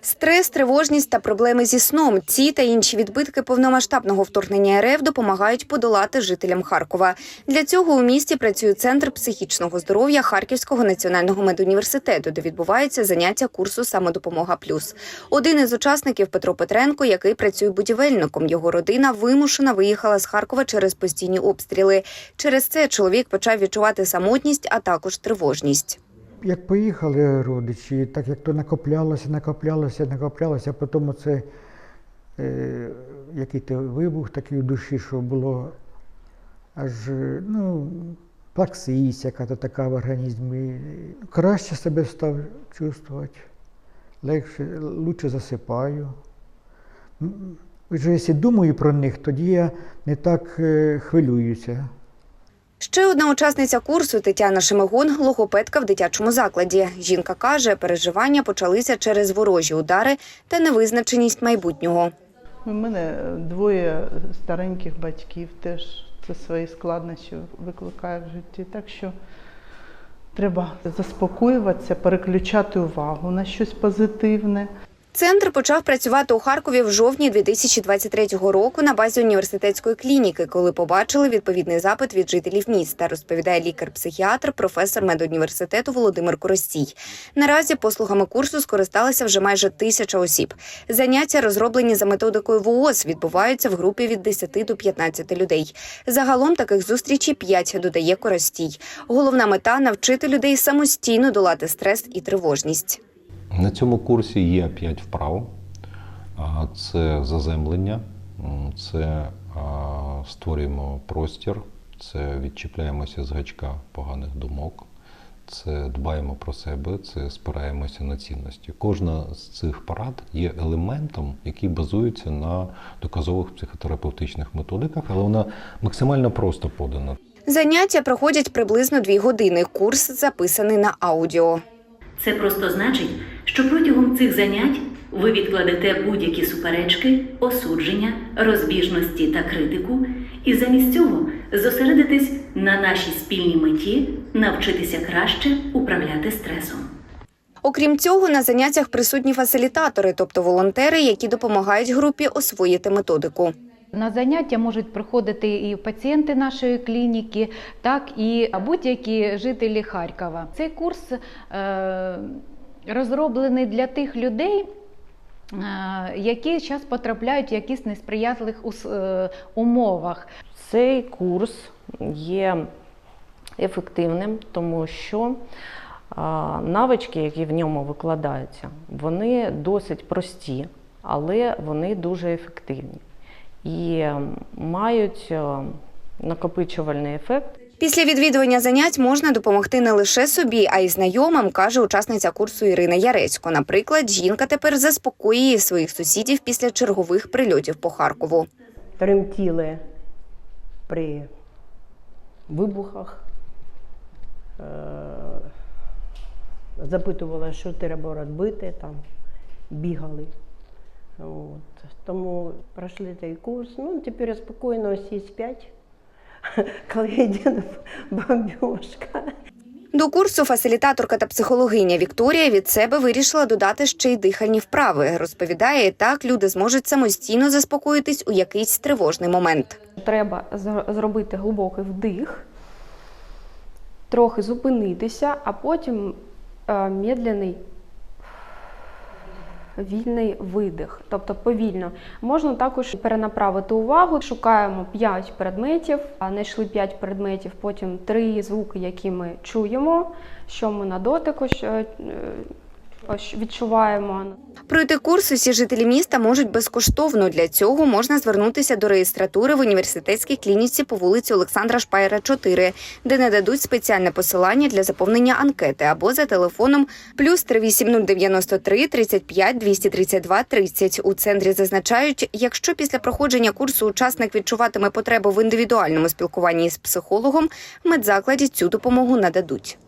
Стрес, тривожність та проблеми зі сном. Ці та інші відбитки повномасштабного вторгнення РФ допомагають подолати жителям Харкова. Для цього у місті працює центр психічного здоров'я Харківського національного медуніверситету, де відбуваються заняття курсу Самодопомога Плюс. Один із учасників Петро Петренко, який працює будівельником. Його родина вимушена виїхала з Харкова через постійні обстріли. Через це чоловік почав відчувати самотність, а також тривожність. Як поїхали родичі, так як то накоплялося, накоплялося, накоплялося, а потім оце е, який то вибух такий в душі, що було аж ну, плаксись, яка-то така в організмі. Краще себе став чувствувати, легше, лучше засипаю. Вже якщо думаю про них, тоді я не так е, хвилююся. Ще одна учасниця курсу Тетяна Шемигун – логопедка в дитячому закладі. Жінка каже, переживання почалися через ворожі удари та невизначеність майбутнього. У мене двоє стареньких батьків теж це свої складнощі викликає в житті. Так що треба заспокоюватися, переключати увагу на щось позитивне. Центр почав працювати у Харкові в жовтні 2023 року на базі університетської клініки, коли побачили відповідний запит від жителів міста, розповідає лікар-психіатр, професор медуніверситету Володимир Коростій. Наразі послугами курсу скористалися вже майже тисяча осіб. Заняття, розроблені за методикою ВООЗ, відбуваються в групі від 10 до 15 людей. Загалом таких зустрічей 5, додає Коростій. Головна мета навчити людей самостійно долати стрес і тривожність. На цьому курсі є п'ять вправ. Це заземлення, це створюємо простір, це відчіпляємося з гачка поганих думок, це дбаємо про себе, це спираємося на цінності. Кожна з цих парад є елементом, який базується на доказових психотерапевтичних методиках, але вона максимально просто подана. Заняття проходять приблизно дві години. Курс записаний на аудіо. Це просто значить, що протягом цих занять ви відкладете будь-які суперечки, осудження, розбіжності та критику, і замість цього зосередитесь на нашій спільній меті навчитися краще управляти стресом. Окрім цього, на заняттях присутні фасилітатори, тобто волонтери, які допомагають групі освоїти методику. На заняття можуть приходити і пацієнти нашої клініки, так і будь-які жителі Харкова. Цей курс е, розроблений для тих людей, е, які зараз потрапляють в якісь несприятливих е, умовах. Цей курс є ефективним, тому що навички, які в ньому викладаються, вони досить прості, але вони дуже ефективні і мають е, накопичувальний ефект. Після відвідування занять можна допомогти не лише собі, а й знайомим, каже учасниця курсу Ірина Яресько. Наприклад, жінка тепер заспокоює своїх сусідів після чергових прильотів по Харкову. тремтіли при вибухах. Е, Запитувала, що треба робити, там бігали. От. Тому пройшли цей курс. Ну, тепер спокійно всі спять, коли йде бомбіжка. До курсу фасилітаторка та психологиня Вікторія від себе вирішила додати ще й дихальні вправи. Розповідає, так люди зможуть самостійно заспокоїтись у якийсь тривожний момент. Треба зробити глибокий вдих, трохи зупинитися, а потім е, медленний вільний видих, тобто повільно. Можна також перенаправити увагу. Шукаємо 5 предметів, знайшли 5 предметів, потім 3 звуки, які ми чуємо, що ми на дотику щ- е, відчуваємо. Пройти курс усі жителі міста можуть безкоштовно. Для цього можна звернутися до реєстратури в університетській клініці по вулиці Олександра Шпайра, 4, де нададуть спеціальне посилання для заповнення анкети або за телефоном плюс 38093 35 232 30. У центрі зазначають, якщо після проходження курсу учасник відчуватиме потребу в індивідуальному спілкуванні з психологом, медзакладі цю допомогу нададуть.